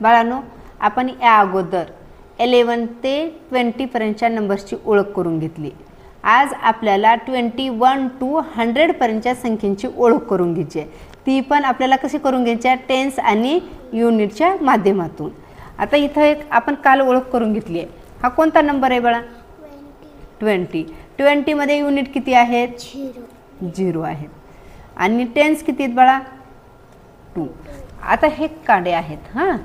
बाळांनो आपण या अगोदर एलेवन ते ट्वेंटीपर्यंतच्या नंबर्सची ओळख करून घेतली. आज आपल्याला ट्वेंटी वन टू हंड्रेडपर्यंतच्या संख्येची ओळख करून घ्यायची आहे. ती पण आपल्याला कशी करून घ्यायची आहे? टेन्स आणि युनिटच्या माध्यमातून. आता इथं एक आपण काल ओळख करून घेतली आहे. हा कोणता नंबर आहे बाळा? ट्वेंटी ट्वेंटीमध्ये युनिट किती आहेत झिरो आहेत आणि टेन्स किती आहेत बाळा? टू आता हे काडे आहेत हां?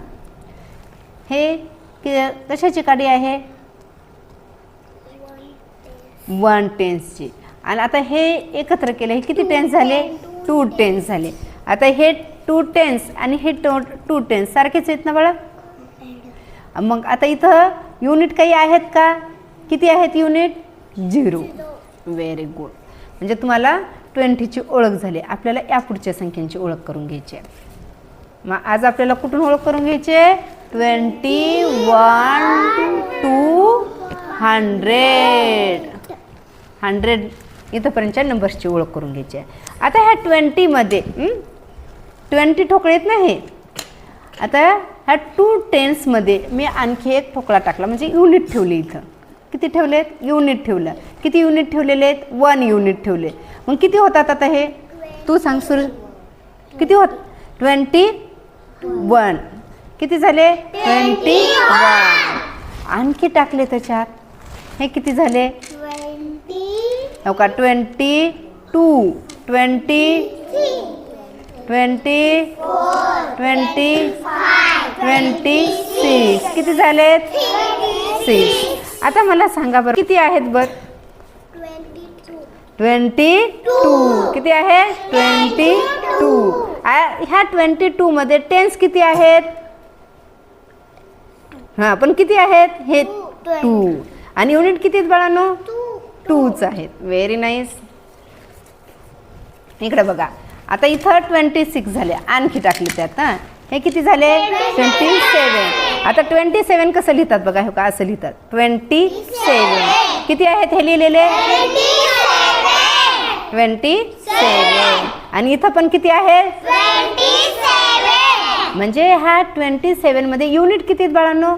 हे कशाची काडी आहे? वन टेन्सची. आणि आता हे एकत्र केलं हे किती टेन्स झाले? टू टेन्स झाले. आता हे टू टेन्स आणि हे टू टू टेन्स सारखेच आहेत ना बाळा? मग आता इथं युनिट काही आहेत का? किती आहेत युनिट? झिरो. व्हेरी गुड म्हणजे तुम्हाला ट्वेंटीची ओळख झाली. आपल्याला या पुढच्या संख्यांची ओळख करून घ्यायची आहे. मग आज आपल्याला कुठून ओळख करून घ्यायची आहे? Twenty one two hundred hundred इथंपर्यंतच्या नंबर्सची ओळख करून घ्यायची आहे. आता ह्या ट्वेंटीमध्ये ट्वेंटी ठोकळे येत नाही. हे आता ह्या टू टेन्समध्ये मी आणखी एक ठोकळा टाकला. म्हणजे युनिट ठेवली इथं. किती ठेवलेत? युनिट ठेवलं. किती युनिट ठेवलेले आहेत? वन युनिट ठेवले. मग किती होतात आता हे? तू सांग सुरू. किती होत? ट्वेंटी वन किती झाले? ट्वेंटी वन आणखी टाकले त्याच्यात. हे किती झाले? ट्वेंटी हो का? Twenty two twenty twenty twenty twenty six किती झालेत सिक्स आता मला सांगा बरं किती आहेत बरं? ट्वेंटी टू ट्वेंटी टू किती आहे? ट्वेंटी टू ह्या ट्वेंटी टूमध्ये टेन्स किती आहेत? हां पण किती आहेत? हे टू आणि युनिट किती आहेत बाळांनो? टूच आहेत. व्हेरी नाईस इकडे बघा. आता इथं ट्वेंटी सिक्स झाले. आणखी टाकले त्यात हां. हे किती झाले? ट्वेंटी सेवन आता ट्वेंटी सेवन कसं लिहितात बघा? हे का असं लिहितात? ट्वेंटी सेवन किती आहेत हे लिहिलेले? ट्वेंटी सेवन आणि इथं पण किती आहे? म्हणजे ह्या ट्वेंटी सेवनमध्ये युनिट किती आहेत बाळांनो?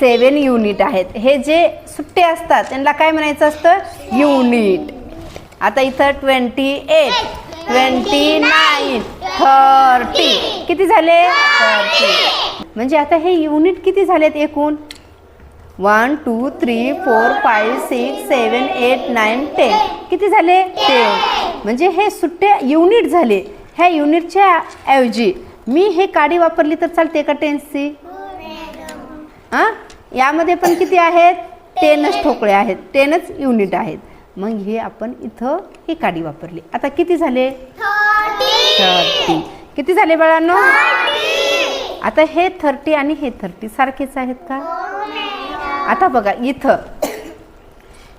सेवन युनिट आहेत. हे जे सुट्टे असतात त्यांना काय म्हणायचं असतं? युनिट. आता इथं twenty eight twenty nine thirty. किती झाले? थर्टी. म्हणजे आता हे युनिट किती झालेत एकूण? One two three four five six seven eight nine ten. किती झाले? टेन. म्हणजे हे सुट्टे युनिट झाले. ह्या युनिटच्या ऐवजी मी हे काडी वापरली तर चालते का टेन्सची? हां यामध्ये पण किती आहेत? टेनच. ठोकळे आहेत. टेनच युनिट आहेत. मग हे आपण इथं ही काडी वापरली. आता किती झाले? थर्टी. किती झाले बाळांनो? आता हे थर्टी आणि हे थर्टी सारखेच आहेत का? आता बघा इथं.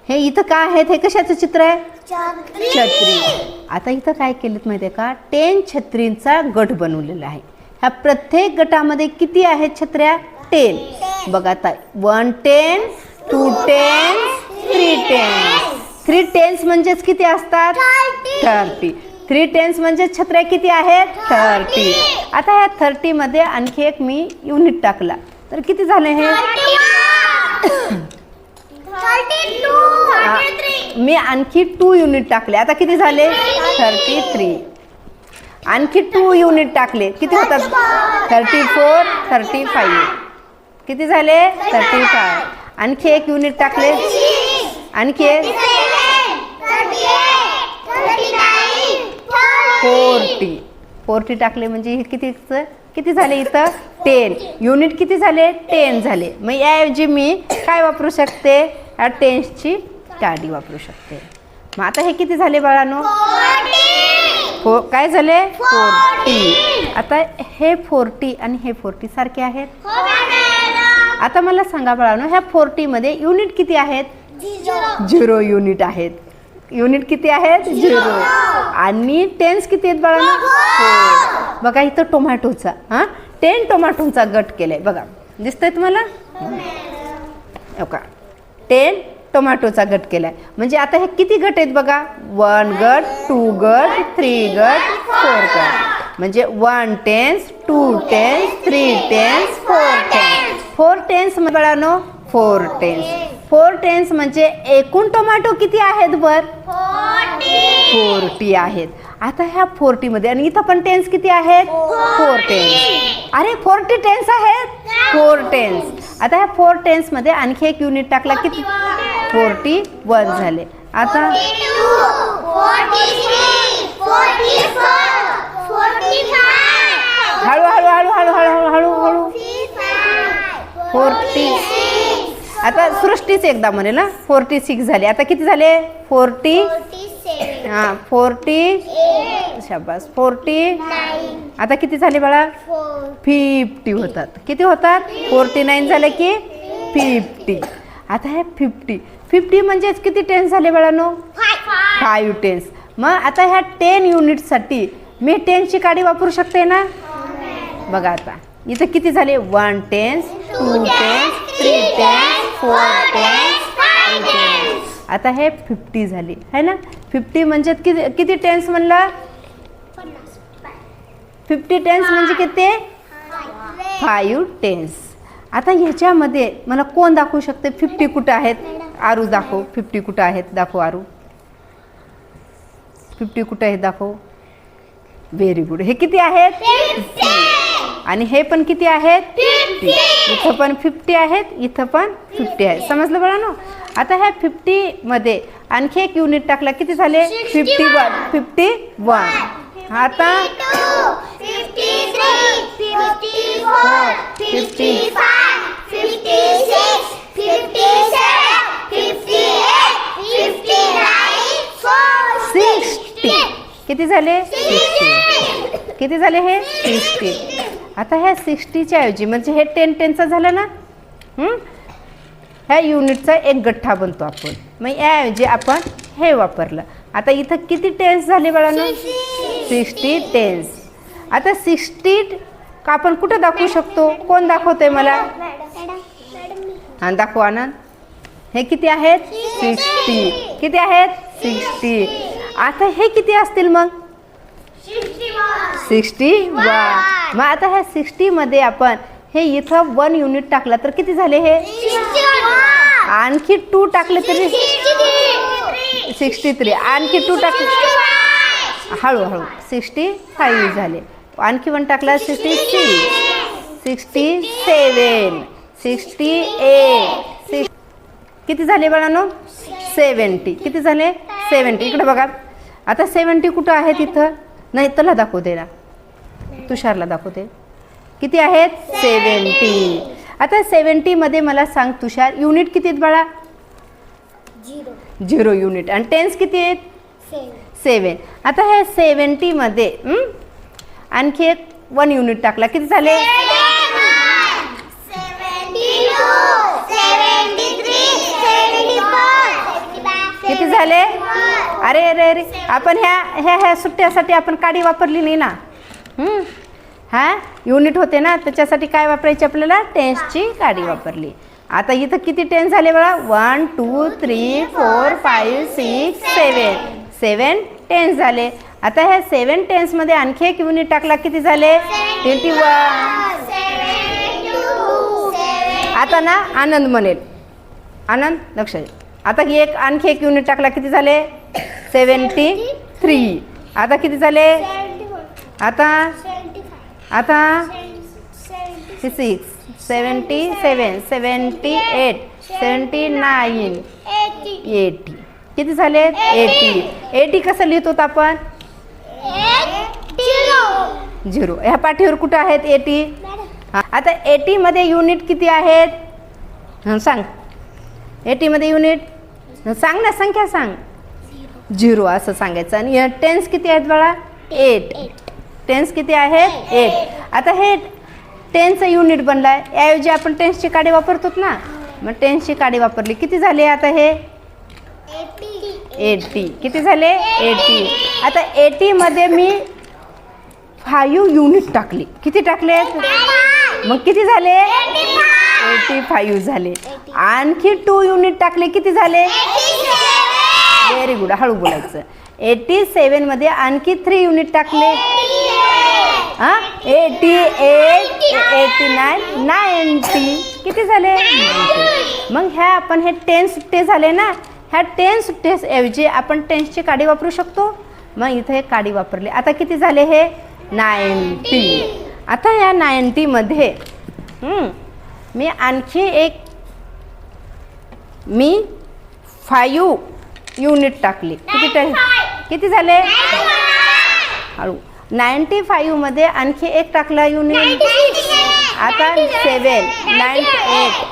हे इथं काय आहेत? हे कशाचं चित्र आहे? छत्री. आता इथं काय केलं माहिती आहे का? टेन छत्रींचा गट बनवलेला आहे. ह्या प्रत्येक गटामध्ये किती आहेत छत्र्या? टेन. बघा आता one ten two ten three ten three tens म्हणजेच किती असतात? थर्टी. थ्री टेन्स म्हणजे छत्र्या किती आहेत? थर्टी. आता ह्या थर्टीमध्ये आणखी एक मी युनिट टाकला. तर किती झाले हे? हा, मी आणखी टू युनिट टाकले. आता किती झाले? Thirty three. आणखी टू युनिट टाकले. किती होतात? Thirty four thirty five. किती झाले? थर्टी फाय आणखी एक युनिट टाकले. आणखी एक. फोर्टी. फोर्टी टाकले म्हणजे हे कितीचं? किती झाले इथं? टेन युनिट किती झाले? टेन झाले. मग याऐवजी मी काय वापरू शकते? या टेन्सची काडी वापरू शकते. मग आता हे किती झाले बाळानो? फो काय झाले? फोर्टी आता हे फोर्टी आणि हे फोर्टी सारखे आहेत. आता मला सांगा बाळानो ह्या फोर्टीमध्ये युनिट किती आहेत? झिरो युनिट आहेत. युनिट किती आहेत? झिरो आणि टेन्स किती आहेत बाळांनो? बघा इथं टोमॅटोचा हां? टेन टोमॅटोंचा गट केला आहे बघा दिसतंय तुम्हाला? ओका. टेन टोमॅटोचा गट केलाय. म्हणजे आता हे किती गट आहेत बघा? वन गट टू गट थ्री गट फोर गट. म्हणजे one tens two tens three tens four tens. Four tens म्हणजे बाळानो फोर टेन्स. फोर टेन्स म्हणजे एकूण टोमॅटो किती आहेत बर फोर्टी आहेत. आता ह्या फोर्टीमध्ये आणि इथं पण टेन्स किती आहेत? फोर टेन्स अरे फोर्टी टेन्स आहेत? फोर टेन्स आता ह्या फोर टेन्समध्ये आणखी एक युनिट टाकला किती? फोर्टी वन झाले. आता हळू हळू हळू हळू हळू हळू. हळू फोर्टी आता सृष्टीच एकदा म्हणेल ना फोर्टी सिक्स झाले. आता किती झाले? फोर्टी हां फोर्टी? शाबास. फोर्टी? आता किती झाले बाळा? फिफ्टी होतात. किती होतात? फोर्टी नाईन झाले की फिफ्टी. आता हे फिफ्टी. फिफ्टी म्हणजेच किती टेन्स झाले बाळानो? Five tense. मग आता ह्या टेन युनिटसाठी मी टेन्सची काडी वापरू शकते ना? बघा आता. इथं किती झाले? One tens two tens three tens four tens tens. आता हे फिफ्टी झाली. है ना? फिफ्टी म्हणजे किती किती टेन्स म्हणला? फिफ्टी टेन्स म्हणजे किती? फाईव्ह टेन्स आता ह्याच्यामध्ये मला कोण दाखवू शकते? फिफ्टी कुठं आहेत? आरू दाखव. फिफ्टी कुठं आहेत? दाखव आरू. फिफ्टी कुठं आहेत? दाखव. व्हेरी गुड हे किती आहेत? आणि हे पण किती आहेत? इथं पण फिफ्टी आहेत इथं पण फिफ्टी आहेत. समजलं बघा ना आता ह्या फिफ्टीमध्ये आणखी एक युनिट टाकला. किती झाले? फिफ्टी वन फिफ्टी वन आता सिक्स्टी किती झाले? किती झाले हे? सिक्स्टी आता ह्या सिक्स्टीच्या ऐवजी म्हणजे हे टेन टेनचं झालं ना? ह्या युनिटचा एक गठ्ठा बनतो आपण. मग याऐवजी आपण हे वापरलं. आता इथं किती टेन्स झाले बाळांनो? सिक्स्टी टेन्स आता सिक्स्टी का आपण कुठं दाखवू शकतो? कोण दाखवतोय मला? हा दाखव आनंद. हे किती आहेत? सिक्स्टी किती आहेत? सिक्स्टी आता हे किती असतील मग? सिक्स्टी वन मग आता ह्या सिक्स्टीमध्ये आपण हे इथं वन युनिट टाकला तर किती झाले हे? आणखी टू टाकले तरी सिक्स्टी थ्री. आणखी टू टाकले हळूहळू. सिक्स्टी फाईव्ह झाले. आणखी वन टाकला sixty six sixty seven. Sixty eight. Six किती झाले बाळांनो? सेवन्टी. किती झाले? सेवन्टी. इकडे बघा. आता सेवन्टी कुठं आहे तिथं? नाही त्याला दाखवते ना. तुषारला दाखवते किती आहेत? सेवन्टी. आता सेवन्टीमध्ये मला सांग तुषार युनिट किती आहेत बाळा? झिरो. युनिट. आणि टेन्स किती आहेत? सेवन. आता ह्या सेवन्टीमध्ये आणखी एक वन युनिट टाकला. किती झाले? किती झाले? अरे अरे अरे. आपण ह्या ह्या ह्या सुट्ट्यासाठी आपण काडी वापरली नाही ना? हां हा? युनिट होते ना त्याच्यासाठी काय वापरायची आपल्याला? टेन्सची काडी वापरली. आता इथं किती टेन्स झाले बघा? One two three four five six seven seven tens झाले. आता ह्या सेवन टेन्समध्ये आणखी एक युनिट टाकला किती झाले? Twenty one. आता ना आनंद म्हणेल. आनंद लक्ष दे. आता एक आणखी एक युनिट टाकला किती झाले? Seventy three. आता किती झाले? आता? आता? Six. Seventy seven seventy eight seventy nine eighty. किती झाले? एटी. एटी कसं लिहित होत आपण? झिरो. ह्या पाठीवर कुठं आहेत एटी? आता एटीमध्ये युनिट किती आहेत? सांग. एटीमध्ये युनिट? सांग ना संख्या सांग. झिरो असं सांगायचं. आणि टेन्स किती आहेत बाळा? एट टेन्स किती आहेत एट आता हे टेन्सचं युनिट बनलं आहे याऐवजी आपण टेन्सची काडी वापरतो ना? मग टेन्सची काडी वापरली. किती झाले आता हे? एटी किती झाले? एटी आता एटीमध्ये मी फाईव्ह युनिट टाकली. किती टाकले? मग किती झाले? एटी फाईव्ह झाले. आणखी टू युनिट टाकले. किती झाले? व्हेरी गुड हळू बोलायचं. एटी सेवनमध्ये आणखी थ्री युनिट टाकले. हां? Eighty eight eighty nine ninety किती झाले? मग ह्या आपण हे टेन सुट्टे झाले ना? ह्या टेन सुट्टेस ऐवजी आपण टेन्सची काडी वापरू शकतो? मग इथं हे काडी वापरली. आता किती झाले हे? नाईन्टी आता या नाईन्टीमध्ये मी आणखी एक मी फायू युनिट टाकली. किती टे किती झाले? हळू. नाईन्टी फाईव्हमध्ये आणखी एक टाकला युनिट. आता सेवन नाईन्टी एट.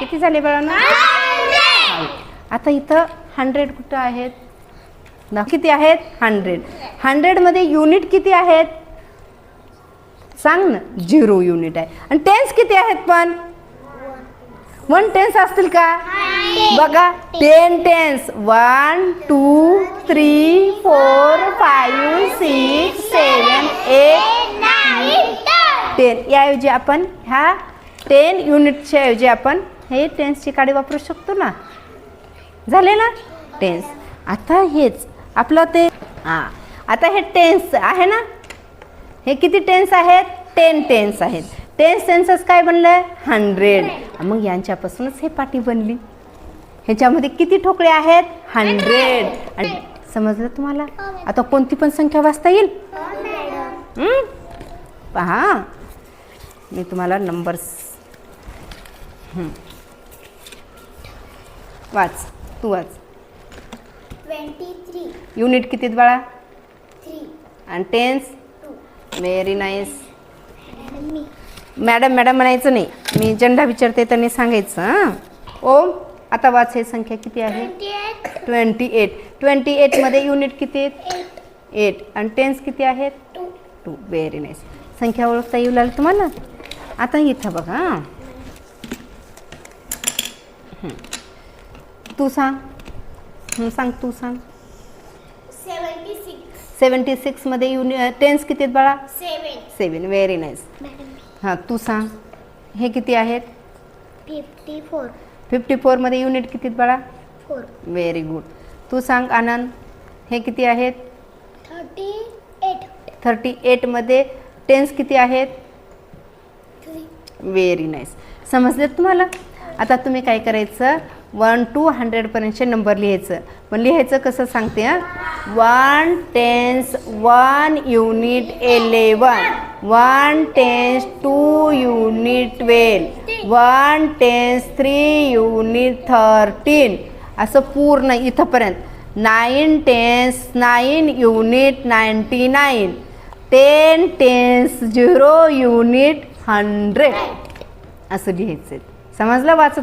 किती झाले बाळांना? आता इथं हंड्रेड कुठं आहेत? ना किती आहेत? हंड्रेड. हंड्रेडमध्ये युनिट किती आहेत? सांग ना झिरो युनिट आहे. आणि टेन्स किती आहेत पण? वन टेन्स असतील का? बघा ten tens one two three four five six seven eight ten याऐवजी आपण ह्या टेन युनिटच्या ऐवजी आपण हे टेन्सची काडी वापरू शकतो ना? झाले ना? टेन्स आता हेच. आपलं ते हां. आता हे टेन्स आहे ना? हे किती टेन्स आहेत? टेन टेन्स आहेत. टेन्स टेन्सच काय बनलं हंड्रेड मग यांच्यापासूनच हे पाटी बनली. ह्याच्यामध्ये किती ठोकळे आहेत? हंड्रेड आणि समजलं तुम्हाला? आता कोणती पण संख्या वाचता येईल? पहा. मी तुम्हाला नंबर्स. वाच. तू वाच. ट्वेंटी थ्री युनिट कितीत बाळा? थ्री आणि tens very nice madam madam म्हणायचं नाही. मी झेंडा विचारते त्यांनी सांगायचं हां. ओम आता वाच हे संख्या किती आहे? Twenty eight. Twenty eight twenty एटमध्ये unit किती आहेत? एट. आणि टेन्स किती आहेत? टू. टू. व्हेरी नाईस संख्या ओळखता येऊ लागली तुम्हाला? आता इथं बघा. तू सांग. सांग तू सांग. Seventy six. सेवन्टी सिक्समध्ये युनि टेन्स किती आहेत बाळा? सेवन. सेवन. व्हेरी नाईस हां तू सांग. हे किती आहेत? फिफ्टी फोर फिफ्टी फोरमध्ये युनिट किती बाळा? फोर व्हेरी गुड तू सांग आनंद. हे किती आहेत? थर्टी एट थर्टी एटमध्ये टेन्स किती आहेत? व्हेरी नाईस समजले तुम्हाला? आता तुम्ही काय करायचं? वन टू हंड्रेडपर्यंतचे नंबर लिहायचं. पण लिहायचं कसं सांगते हां? One tens one unit eleven one tens two unit twelve. One tens three unit thirteen. असं पूर्ण इथंपर्यंत. Nine tens nine unit ninety nine. Ten tens zero unit hundred. असं लिहायचं समजलं वाचत?